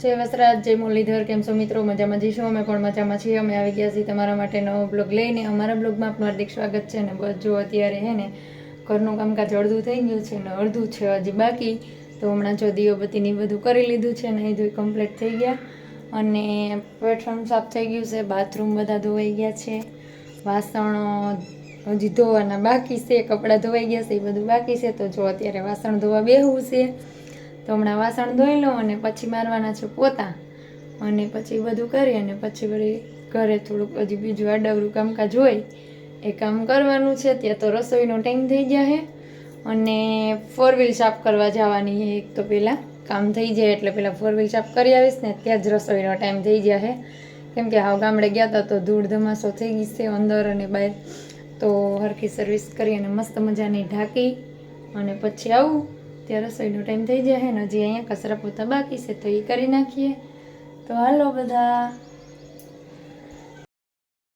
જય વસરાજ, જય મુરલીધર, કેમ છો મિત્રો? મજામાં જઈશું અમે પણ, મજામાં છીએ. અમે આવી ગયા છીએ તમારા માટે નવો બ્લોગ લઈને. અમારા બ્લોગમાં આપનું હાર્દિક સ્વાગત છે ને બસ જો અત્યારે હે ને ઘરનું કામકાજ અડધું થઈ ગયું છે ને અડધું છે હજી બાકી. તો હમણાં જો દીવાબત્તીની બધું કરી લીધું છે ને એ ધોઈ કમ્પ્લીટ થઈ ગયા. અને પ્લેટફોર્મ સાફ થઈ ગયું છે, બાથરૂમ બધા ધોવાઈ ગયા છે, વાસણો હજી ધોવાના બાકી છે, કપડાં ધોવાઈ ગયા છે, એ બધું બાકી છે. તો જો અત્યારે વાસણ ધોવા બેહવું છે. તો હમણાં વાસણ ધોઈ લઉં અને પછી મારવાના છે પોતા. અને પછી બધું કરી અને પછી વળી ઘરે થોડુંક હજી બીજું આડાવરું કામકાજ હોય, એ કામ કરવાનું છે. ત્યાં તો રસોઈનો ટાઈમ થઈ ગયા છે અને ફોર વ્હીલ સાફ કરવા જવાની છે એક તો પહેલાં કામ થઈ જાય એટલે પહેલાં ફોર વ્હીલ સાફ કરી આવીશ ને ત્યાં જ રસોઈનો ટાઈમ થઈ ગયા છે કેમ કે હાવ ગામડે ગયા હતા તો ધૂળ ધમાસો થઈ ગઈ છે અંદર અને બહાર. તો હરખી સર્વિસ કરી અને મસ્ત મજાની ઢાંકી અને પછી આવું. ત્યાં રસોઈનો ટાઈમ થઈ જાય ને હજી અહીંયા કચરા પોતા બાકી છે તો એ કરી નાખીએ. તો હાલો બધા.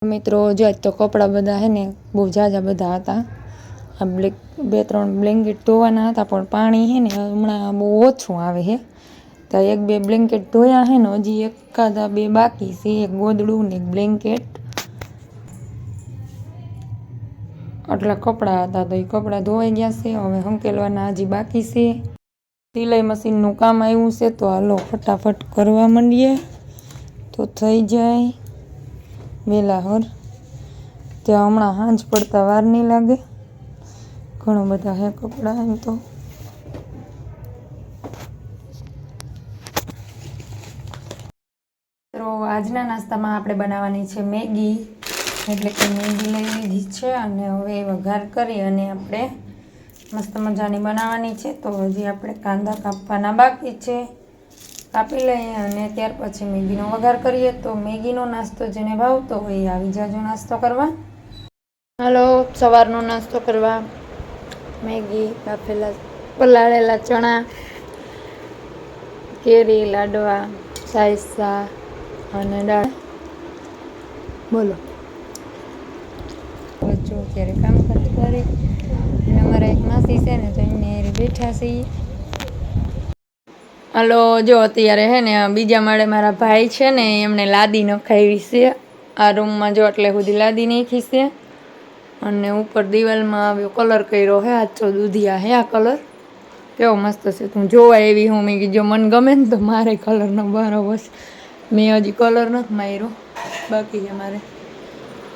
મિત્રો, જો તો કપડાં બધા હે ને બહુ ઝાઝા બધા હતા. આ બ્લેક, બે ત્રણ બ્લેન્કેટ ધોવાના હતા, પણ પાણી હે ને હમણાં બહુ ઓછું આવે છે. તો એક બે બ્લેન્કેટ ધોયા હે ને હજી એકાદા બે બાકી છે, એક ગોદડું ને એક બ્લેન્કેટ. આટલા કપડાં હતા તો એ કપડાં ધોવાઈ ગયા છે. હવે હંકેલવાના હજી બાકી છે. સિલાઈ મશીનનું કામ આવ્યું છે તો હાલો ફટાફટ કરવા માંડીએ. તો થઈ જાય. વહેલા હર. ત્યાં હમણાં સાંજ પડતા વાર નહીં લાગે. ઘણા બધા હે કપડાં એમ તો આજના નાસ્તામાં આપણે બનાવવાની છે મેગી. એટલે કે મેગી લઈ લીધી. છે અને હવે વઘાર કરી અને આપણે મસ્ત મજાની બનાવવાની છે. તો હજી આપણે કાંદા કાપવાના બાકી છે. કાપી લઈએ અને ત્યાર પછી મેગીનો વઘાર કરીએ. તો મેગીનો નાસ્તો જેને ભાવતો હોય એ આવી જાજો નાસ્તો કરવા. હાલો, સવારનો નાસ્તો કરવા. મેગી, કાપેલા, પલાળેલા ચણા, કેરી, લાડવા સાયસા અને દાળ. બોલો. જો અત્યારે કામ કરતી કરી. અને અમારા એક માસી છે ને, તો એમને બેઠા છીએ. હલો, જો અત્યારે હે ને બીજા માળે મારા ભાઈ છે ને, એમણે લાદી નખાવી છે. આ રૂમમાં જો એટલે સુધી લાદી નાખી છે. અને ઉપર દિવાલમાં આવ્યો કલર કર્યો હે, આછો દૂધિયા હે આ કલર. કેવો મસ્ત છે, તું જોવા એવી હું. મેં જો મને ગમે ને તો મારે કલરનો બરાબર છે. મેં હજી કલર નથી માર્યો. બાકી છે મારે.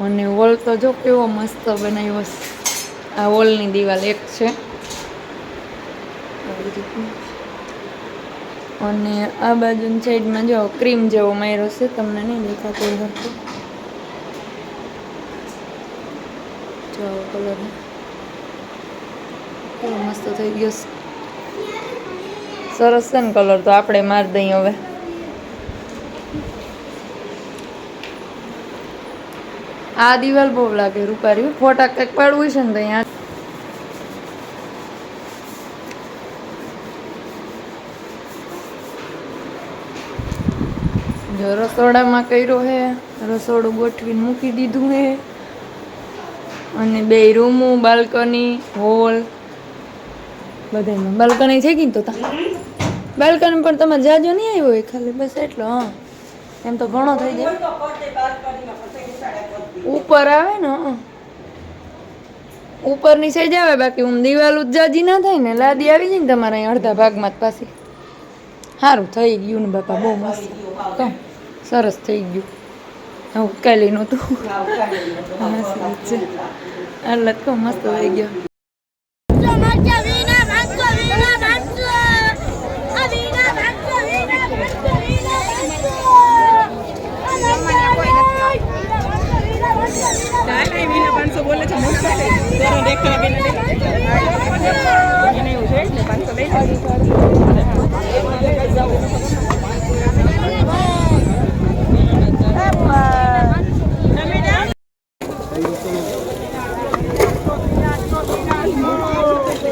અને વોલ તો જો કેવો મસ્ત બનાવ્યો છે. આ વોલની દિવાલ એક છે. અને આ બાજુની સાઈડમાં જો ક્રીમ જેવો માર્યો છે, તમને નહીં દેખાતો હરખું. જો કલર કેવો મસ્ત થઈ ગયો સરસ છે ને કલર તો આપણે મારી દઈએ હવે. આ દિવાલ બહુ લાગે રૂપારી ફોટા કંઈક પાડવું છે ને તો અહીંયા. જો રસોડામાં કર્યો હે, રસોડું ગોઠવીને મૂકી દીધું હે. અને બે રૂમો, બાલ્કની, હોલ. બધામાં બાલ્કની છે ગઈ તો બાલ્કની પણ તમારે જાજો નહીં આવ્યો હોય ખાલી. બસ એટલો, હા. એમ તો ઘણો થઈ જાય. ઉપર આવે ને. ઉપરની સાઈડ આવે બાકી હું દિવાલ જાજી ના થાય ને લાદી આવી જાય ને તમારા અહીં અડધા ભાગમાં જ પાછી. સારું થઈ ગયું ને બાપા બહુ મસ્ત. તો સરસ થઈ ગયું. હા ઉકાલી નહોતું. મસ્ત છે કહું મસ્ત થઈ ગયો.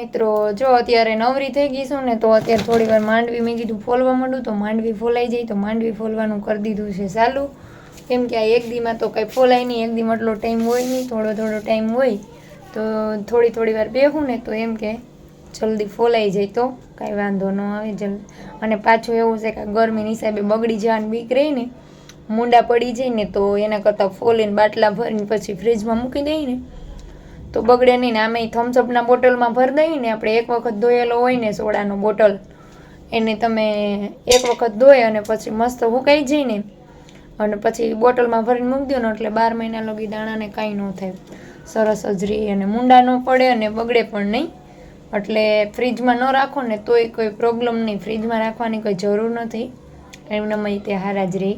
મિત્રો, જો અત્યારે નવરી થઈ ગઈ છું ને, તો અત્યારે થોડી વાર માંડવી મેં કીધું ફોલવા માંડું, તો માંડવી ફોલાઈ જાય, તો માંડવી ફોલવાનું કરી દીધું છે ચાલુ. કેમ કે આ એક દીમાં તો કંઈ ફોલાય નહીં, એક દીમાં એટલો ટાઈમ હોય નહીં, થોડો થોડો ટાઈમ હોય, તો થોડી થોડી વાર બેહું ને, તો એમ કે જલ્દી ફોલાઈ જાય તો, કાંઈ વાંધો ન આવે જલ્દી. અને પાછું એવું છે કે ગરમીની હિસાબે બગડી જવાની બીક રહી ને, મૂંડા પડી જાય ને, તો એના કરતાં ફોલીને બાટલા ભરીને પછી ફ્રીજમાં મૂકી દઈએ ને તો બગડે નહીં ને આમે થમ્સઅપના બોટલમાં ભરી દઈએ ને આપણે એક વખત ધોયેલો હોય ને સોડાનો બોટલ, એને તમે એક વખત ધોઈ અને પછી મસ્ત સુકાઈ જાય ને, અને પછી બોટલમાં ભરીને મૂકી દો ને એટલે બાર મહિના લગી દાણાને કાંઈ ન થાય. સરસ જ રહે અને મૂંડા ન પડે અને બગડે પણ નહીં. એટલે ફ્રીજમાં ન રાખો ને તોય કોઈ પ્રોબ્લેમ નહીં. ફ્રીજમાં રાખવાની કોઈ જરૂર નથી. એમનામાં તે હારા જ રહે.